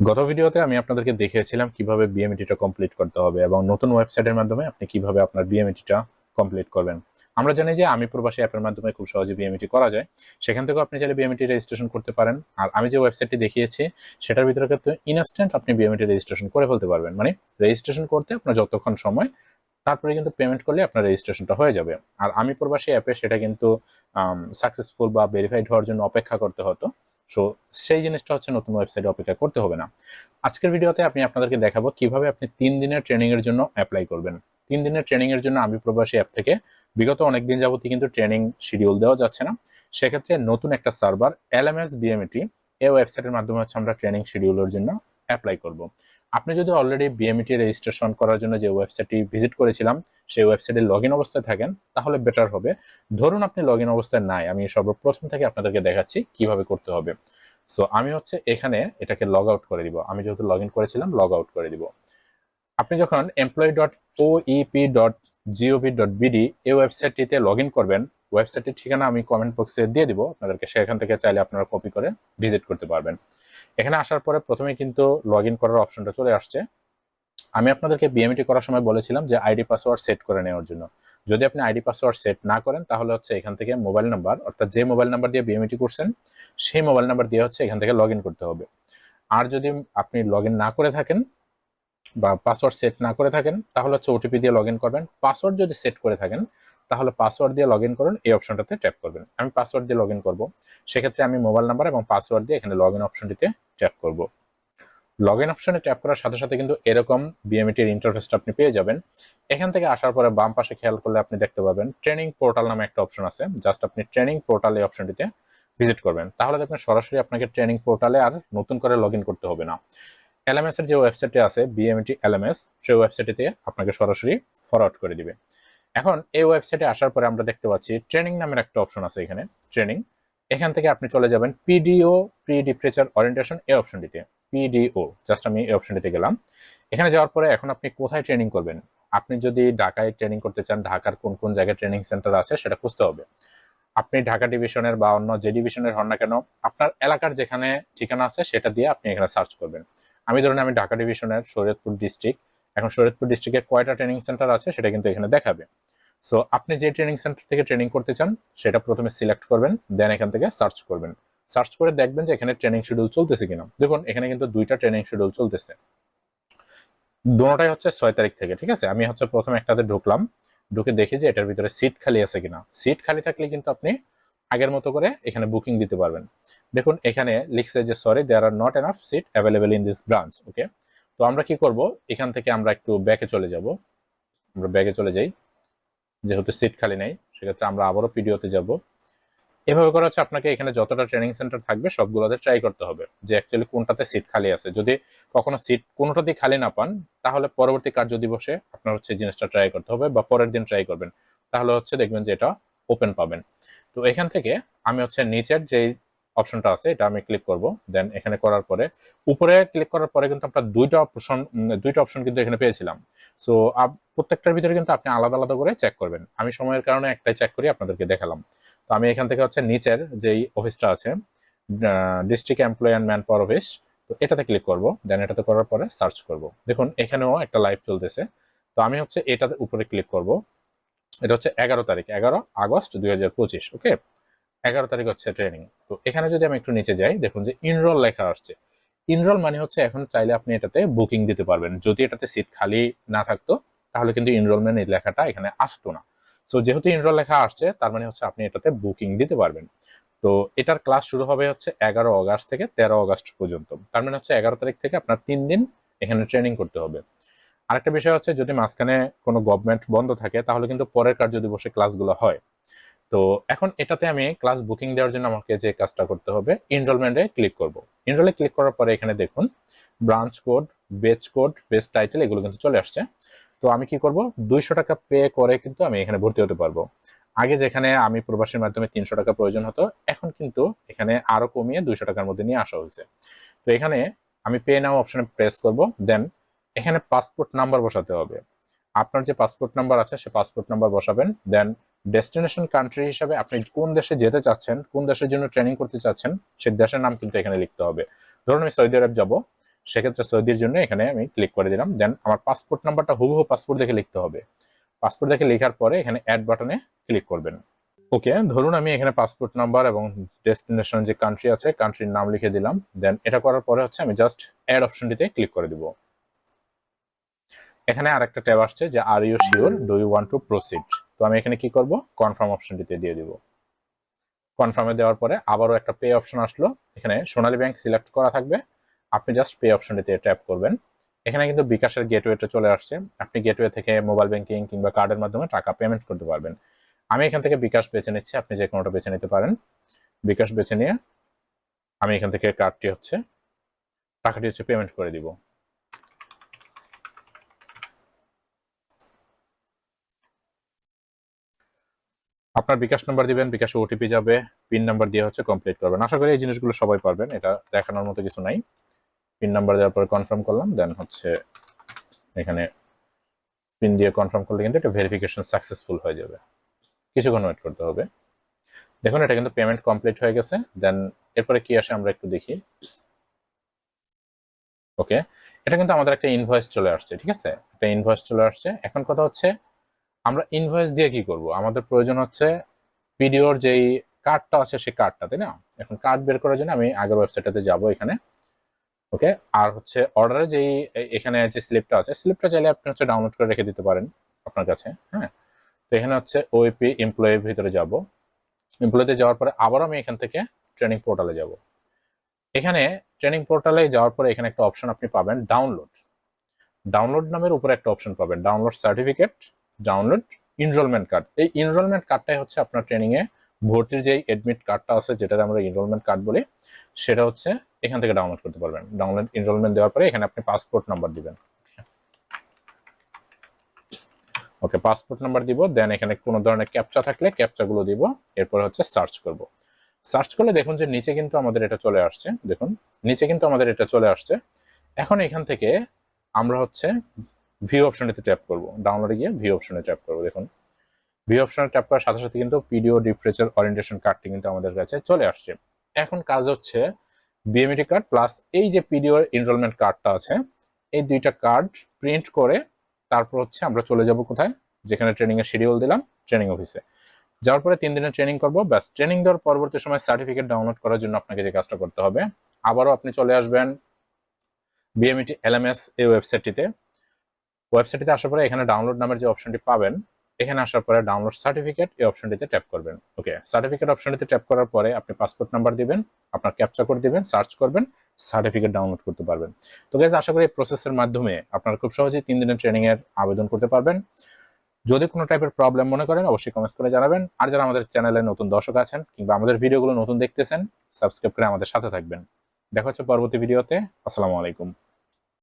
গত ভিডিওতে আমি আপনাদেরকে দেখিয়েছিলাম কীভাবে বিএমইটিটা কমপ্লিট করতে হবে এবং নতুন ওয়েবসাইটের মাধ্যমে আপনি কীভাবে আপনার বিএমইটিটা কমপ্লিট করবেন। আমরা জানি যে আমি প্রবাসী অ্যাপের মাধ্যমে খুব সহজে বিএমইটি করা যায়। সেখান থেকেও আপনি চাইলে বিএমইটি রেজিস্ট্রেশন করতে পারেন। আর আমি যে ওয়েবসাইটটি দেখিয়েছি, সেটার ভিতরে কিন্তু ইনস্ট্যান্ট আপনি বিএমইটি রেজিস্ট্রেশন করে ফেলতে পারবেন। মানে রেজিস্ট্রেশন করতে আপনার যতক্ষণ সময়, তারপরে কিন্তু পেমেন্ট করলে আপনার রেজিস্ট্রেশনটা হয়ে যাবে। আর আমি প্রবাসী অ্যাপে সেটা কিন্তু সাকসেসফুল বা ভেরিফাইড হওয়ার জন্য অপেক্ষা করতে হতো। সো সেই জিনিসটা হচ্ছে নতুন ওয়েবসাইটে অপেক্ষা করতে হবে না। আজকের ভিডিওতে আমি আপনাদেরকে দেখাবো কীভাবে আপনি তিন দিনের ট্রেনিংয়ের জন্য অ্যাপ্লাই করবেন। তিন দিনের ট্রেনিংয়ের জন্য আমি প্রবাসী অ্যাপ থেকে বিগত অনেক দিন যাবতই কিন্তু ট্রেনিং শিডিউল দেওয়া যাচ্ছে না। সেক্ষেত্রে নতুন একটা server L M S BMET এই ওয়েবসাইটের মাধ্যমে হচ্ছে আমরা ট্রেনিং শিডিউলের জন্য অ্যাপ্লাই করব। আপনি যদি অলরেডি বিএমইটি রেজিস্ট্রেশন করার জন্য যে ওয়েবসাইটটি ভিজিট করেছিলাম, সেই ওয়েবসাইটে লগ ইন অবস্থায় থাকেন, তাহলে বেটার হবে। ধরুন আপনি লগ ইন অবস্থায় নাই, আমি সর্বপ্রথম থেকে আপনাদেরকে দেখাচ্ছি কীভাবে করতে হবে। সো আমি হচ্ছে এখানে এটাকে লগ আউট করে দিব। আমি যেহেতু লগ ইন করেছিলাম লগ আউট করে দিব। আপনি যখন employee dot O EP dot GOV dot BD এই ওয়েবসাইটটিতে লগ ইন করবেন ওয়েবসাইটের ঠিকানা আমি কমেন্ট বক্সে দিয়ে দিব। আপনাদেরকে সেখান থেকে চাইলে আপনারা কপি করে ভিজিট করতে পারবেন। এখানে আসার পরে প্রথমে কিন্তু লগ করার অপশনটা চলে আসছে। আমি আপনাদেরকে বিএমটি করার সময় বলেছিলাম যে আইডি পাসওয়ার্ড সেট করে নেওয়ার জন্য। যদি আপনি আইডি পাসওয়ার্ড সেট না করেন, তাহলে হচ্ছে এখান থেকে মোবাইল নাম্বার অর্থাৎ যে মোবাইল নাম্বার দিয়ে বিএমটি করছেন, সেই মোবাইল নাম্বার দিয়ে হচ্ছে এখান থেকে লগ করতে হবে। আর যদি আপনি লগ না করে থাকেন বা পাসওয়ার্ড সেট না করে থাকেন, তাহলে হচ্ছে ওটিপি দিয়ে লগ করবেন। পাসওয়ার্ড যদি সেট করে থাকেন তাহলে পাসওয়ার্ড দিয়ে লগ ইন করুন, এই অপশনটাতে ট্যাপ করবেন। আমি পাসওয়ার্ড দিয়ে লগ ইন করব, সেক্ষেত্রে আমি মোবাইল নাম্বার এবং পাসওয়ার্ড দিয়ে এখানে লগ ইন অপশনটিতে ট্যাপ করব। লগ ইন অপশনে ট্যাপ করার সাথে সাথে কিন্তু এরকম বিএমইটির ইন্টারফেসটা আপনি পেয়ে যাবেন। এখান থেকে আসার পরে বাম পাশে খেয়াল করলে আপনি দেখতে পাবেন ট্রেনিং পোর্টাল নামে একটা অপশন আছে। জাস্ট আপনি ট্রেনিং পোর্টাল এই অপশনটিতে ভিজিট করবেন। তাহলে দেখবেন সরাসরি আপনাকে ট্রেনিং পোর্টালে আর নতুন করে লগ করতে হবে না। এলএমএস এর যে ওয়েবসাইটটি আছে বিএমটি এলএমএস সেই ওয়েবসাইটটিতে আপনাকে সরাসরি ফরওয়ার্ড করে দিবে। এখন এই ওয়েবসাইটে আসার পরে আমরা দেখতে পাচ্ছি ট্রেনিং নামের একটা অপশন আছে এখানে ট্রেনিং এখান থেকে আপনি চলে যাবেন পিডিও প্রি ডিপ্রেচার অরিয়েন্টেশন এই অপশনটিতে পিডিও জাস্ট আমি এই অপশনটিতে গেলাম। এখানে যাওয়ার পরে এখন আপনি কোথায় ট্রেনিং করবেন? আপনি যদি ঢাকায় ট্রেনিং করতে চান, ঢাকার কোন কোন জায়গায় ট্রেনিং সেন্টার আছে সেটা খুঁজতে হবে। আপনি ঢাকা ডিভিশনের বা অন্য যে ডিভিশনের হন না কেন, আপনার এলাকার যেখানে ঠিকানা আছে সেটা দিয়ে আপনি এখানে সার্চ করবেন। আমি ধরুন আমি ঢাকা ডিভিশনের শরীয়তপুর ডিস্ট্রিক্ট এখন শরীয়তপুর ডিস্ট্রিক্টে কয়টা ট্রেনিং সেন্টার আছে সেটা কিন্তু এখানে দেখাবে। সো আপনি যে ট্রেনিং সেন্টার থেকে ট্রেনিং করতে চান, সেটা প্রথমে সিলেক্ট করবেন দেন এখান থেকে সার্চ করবেন। সার্চ করে দেখবেন যে এখানে ট্রেনিং শিডিউল চলতেছে কিনা। দেখুন, এখানে কিন্তু দুইটা ট্রেনিং শিডিউল চলতেছে। দুটাই হচ্ছে ছয় তারিখ থেকে, ঠিক আছে? আমি হচ্ছে প্রথমে একটাতে ঢুকলাম, ঢুকে দেখি যে এটার ভিতরে সিট খালি আছে কিনা। সিট খালি থাকলে কিন্তু আপনি আগের মতো করে এখানে বুকিং দিতে পারবেন। দেখুন, এখানে লিখছে যে sorry there are not enough seat available in this branch okay তো আমরা কি করব? এখান থেকে আমরা একটু ব্যাকে চলে যাব। আমরা ব্যাগে চলে যাই। যেহেতু সিট খালি নেই, সেক্ষেত্রে আমরা আবারও পিডিওতে যাব। এভাবে করা হচ্ছে আপনাকে এখানে যতটা ট্রেনিং সেন্টার থাকবে, সবগুলোতে ট্রাই করতে হবে যে অ্যাকচুয়ালি কোনটাতে সিট খালি আছে। যদি কখনো সিট কোনোটাতেই খালি না পান, তাহলে পরবর্তী কার্য দিবসে আপনার হচ্ছে জিনিসটা ট্রাই করতে হবে বা পরের দিন ট্রাই করবেন। তাহলে হচ্ছে দেখবেন যে এটা ওপেন পাবেন। তো এখান থেকে আমি হচ্ছে নিচের যেই অপশনটা আছে, এটা আমি ক্লিক করব। দেন এখানে করার পরে, উপরে ক্লিক করার পরে কিন্তু আমরা দুইটা অপশন দুইটা অপশন কিন্তু এখানে পেয়েছিলাম। সো প্রত্যেকটার ভিতরে কিন্তু আপনি আলাদা আলাদা করে চেক করবেন। আমি সময়ের কারণে একটাই চেক করি, আপনাদেরকে দেখালাম। তো আমি এখান থেকে হচ্ছে নিচের যেই অফিসটা আছে district employ and manpower office তো এটাতে ক্লিক করব। দেন এটাতে করার পরে সার্চ করব। দেখুন, এখানেও একটা লাইভ চলতেছে। তো আমি হচ্ছে এটাতে উপরে ক্লিক করব। এটা হচ্ছে এগারো তারিখ, এগারো আগস্ট দুই হাজার পঁচিশ ওকে এগারো তারিখ হচ্ছে ট্রেনিং তো এখানে যদি আমি একটু নিচে যাই, দেখুন যে ইনরোল লেখা আসছে। ইনরোল মানে হচ্ছে এখন চাইলে আপনি এটাতে বুকিং দিতে পারবেন। যদি এটাতে সিট খালি না থাকতো, তাহলে কিন্তু ইনরোলমেন্ট এই লেখাটা এখানে আসতো না। সো যেহেতু ইনরোল লেখা আসছে, তার মানে হচ্ছে আপনি এটাতে বুকিং দিতে পারবেন। তো এটার ক্লাস শুরু হবে হচ্ছে এগারো অগাস্ট থেকে তেরো অগাস্ট পর্যন্ত। তার মানে হচ্ছে এগারো তারিখ থেকে আপনার তিন দিন এখানে ট্রেনিং করতে হবে। আরেকটা বিষয় হচ্ছে, যদি মাঝখানে কোনো গভর্নমেন্ট বন্ধ থাকে, তাহলে কিন্তু পরের কার্য দিবসে ক্লাসগুলো হয়। তো এখন এটাতে আমি ক্লাস বুকিং দেওয়ার জন্য আমাকে যে কাজটা করতে হবে এনরোলমেন্টে ক্লিক করব। এনরোলে ক্লিক করার পরে এখানে দেখুন branch code batch code batch title এগুলো কিন্তু চলে আসছে। তো আমি কি করব? দুইশো টাকা পে করে কিন্তু আমি এখানে ভর্তি হতে পারব। আগে যেখানে আমি প্রবাসীর মাধ্যমে তিনশো টাকা প্রয়োজন হতো, এখন কিন্তু এখানে আরও কমিয়ে দুইশো টাকার মধ্যে নিয়ে আসা হয়েছে। তো এখানে আমি পে নাও অপশনে প্রেস করব দেন এখানে পাসপোর্ট নাম্বার বসাতে হবে। আপনার যে পাসপোর্ট নাম্বার আছে, সে পাসপোর্ট নাম্বার বসাবেন। দেন ডেস্টিনেশন কান্ট্রি হিসাবে আপনি কোন দেশে যেতে চাচ্ছেন, কোন দেশের জন্য ট্রেনিং করতে চাচ্ছেন, সে দেশের নাম কিন্তু এখানে লিখতে হবে। ধরুন আমি সৌদি আরব যাব, সেক্ষেত্রে সৌদির জন্য এখানে আমি ক্লিক করে দিলাম। দেন আমার পাসপোর্ট নাম্বারটা হুবহু পাসপোর্ট দেখে লিখতে হবে। পাসপোর্ট দেখে লেখার পরে এখানে অ্যাড বাটনে ক্লিক করবেন। ওকে ধরুন আমি এখানে পাসপোর্ট নাম্বার এবং ডেস্টিনেশন যে কান্ট্রি আছে কান্ট্রির নাম লিখে দিলাম। দেন এটা করার পরে হচ্ছে আমি জাস্ট অ্যাড অপশনটিতে ক্লিক করে দিব। এখানে আরেকটা ট্যাব আসছে যে are you sure do you want to proceed তো আমি এখানে কি করব? কনফার্ম অপশনটিতে দিয়ে দিব। কনফার্মে দেওয়ার পরে আবারও একটা পে অপশন আসলো। এখানে সোনালী ব্যাংক সিলেক্ট করা থাকবে। আপনি জাস্ট পে অপশনটিতে ট্যাপ করবেন। এখানে কিন্তু বিকাশের গেটওয়েটা চলে আসছে। আপনি গেটওয়ে থেকে মোবাইল ব্যাংকিং কিংবা কার্ডের মাধ্যমে টাকা পেমেন্ট করতে পারবেন। আমি এখান থেকে বিকাশ বেছে নিচ্ছি। আপনি যে কোনোটা বেছে নিতে পারেন। বিকাশ বেছে নিয়ে আমি এখান থেকে কার্ডটি হচ্ছে, টাকাটি হচ্ছে পেমেন্ট করে দিব। আপনার বিকাশ নাম্বার দিবেন, বিকাশে ওটিপি যাবে পিন নাম্বার দিয়ে হচ্ছে কমপ্লিট করবেন। আশা করি এই জিনিসগুলো সবাই পারবেন, এটা দেখানোর মতো কিছু নাই। পিন নাম্বার দেওয়ার পরে কনফার্ম করলাম দেন হচ্ছে এখানে পিন দিয়ে কনফার্ম করলে কিন্তু এটা ভেরিফিকেশন সাকসেসফুল হয়ে যাবে। কিছুক্ষণ ওয়েট করতে হবে। দেখুন, এটা কিন্তু পেমেন্ট কমপ্লিট হয়ে গেছে দেন এরপরে কি আসে আমরা একটু দেখি। ওকে এটা কিন্তু আমাদের একটা ইনভয়েস চলে আসছে, ঠিক আছে? একটা ইনভয়েস চলে আসছে। এখন কথা হচ্ছে আমরা ইনভয়েস দিয়ে কি করব? আমাদের প্রয়োজন হচ্ছে ভিডিওর যেই কার্ডটা আছে সেই কার্ডটা তাই না? এখন কার্ড বের করার জন্য আমি আগের ওয়েবসাইটটাতে যাব এখানে। ওকে আর হচ্ছে অর্ডারে যেই এখানে যে স্লিপটা আছে স্লিপটা চাইলে আপনি হচ্ছে ডাউনলোড করে রেখে দিতে পারেন আপনার কাছে হ্যাঁ? তো এখানে হচ্ছে ওইপি এমপ্লয়ের ভিতরে যাব। এমপ্লয়িতে যাওয়ার পরে আবার আমি এখান থেকে ট্রেনিং পোর্টালে যাব। এখানে ট্রেনিং পোর্টালে যাওয়ার পরে এখানে একটা অপশন আপনি পাবেন ডাউনলোড ডাউনলোড নামের উপরে একটা অপশন পাবেন download certificate download enrolment card এই এনরোলমেন্ট কার্ডটাই হচ্ছে আপনার ট্রেনিং এ ভর্তির যে এডমিট কার্ডটা আছে যেটাতে আমরা এনরোলমেন্ট কার্ড বলি, সেটা হচ্ছে এখান থেকে ডাউনলোড করতে পারবেন। ডাউনলোড এনরোলমেন্ট দেওয়ার পরে এখানে আপনি পাসপোর্ট নাম্বার দিবেন। ওকে পাসপোর্ট নাম্বার দিব দেন এখানে কোনো ধরনের ক্যাপচা থাকলে ক্যাপচাগুলো দিব, এরপরে হচ্ছে সার্চ করব। সার্চ করলে দেখুন যে নিচে কিন্তু আমাদের এটা চলে আসছে। দেখুন, নিচে কিন্তু আমাদের এটা চলে আসছে। এখন এখান থেকে আমরা হচ্ছে ভিউ অপশনটিতে ট্যাপ করব। ডাউনলোডে গিয়ে ভিউ অপশনে ট্যাপ করব। দেখুন ভিউ অপশনে ট্যাপ করার সাথে সাথে কিন্তু পিডিও ডিফ্রেচার ওরিয়েন্টেশন কার্ডটি কিন্তু আমাদের কাছে চলে আসছে। এখন কাজ হচ্ছে বিএমইটি কার্ড প্লাস এই যে পিডিও এনরোলমেন্ট কার্ডটা আছে, এই দুইটা কার্ড প্রিন্ট করে তারপর হচ্ছে আমরা চলে যাব কোথায়? যেখানে ট্রেনিং এর শিডিউল দিলাম ট্রেনিং অফিসে যাওয়ার পরে তিন দিনের ট্রেনিং করব, ব্যাস ট্রেনিং দেওয়ার পরবর্তী সময় সার্টিফিকেট ডাউনলোড করার জন্য আপনাকে যে কাজটা করতে হবে। আবারও আপনি চলে আসবেন বিএমইটি এলএমএস এই ওয়েবসাইটটিতে ওয়েবসাইটটিতে আসার পরে এখানে ডাউনলোড নামের যে অপশনটি পাবেন, এখানে আসার পরে ডাউনলোড সার্টিফিকেট এই অপশনটিতে ট্যাপ করবেন। ওকে সার্টিফিকেট অপশনটিতে ট্যাপ করার পরে আপনি পাসপোর্ট নাম্বার দিবেন, আপনার ক্যাপচা করে দিবেন সার্চ করবেন সার্টিফিকেট ডাউনলোড করতে পারবেন। তো গাইজ আশা করি এই প্রসেসের মাধ্যমে আপনারা খুব সহজেই তিন দিনের ট্রেনিং এর আবেদন করতে পারবেন। যদি কোনো টাইপের প্রবলেম মনে করেন, অবশ্যই কমেন্টস করে জানাবেন। আর যারা আমাদের চ্যানেলে নতুন দর্শক আছেন কিংবা আমাদের ভিডিওগুলো নতুন দেখতেছেন সাবস্ক্রাইব করে আমাদের সাথে থাকবেন। দেখা হচ্ছে পরবর্তী ভিডিওতে আসসালামু আলাইকুম।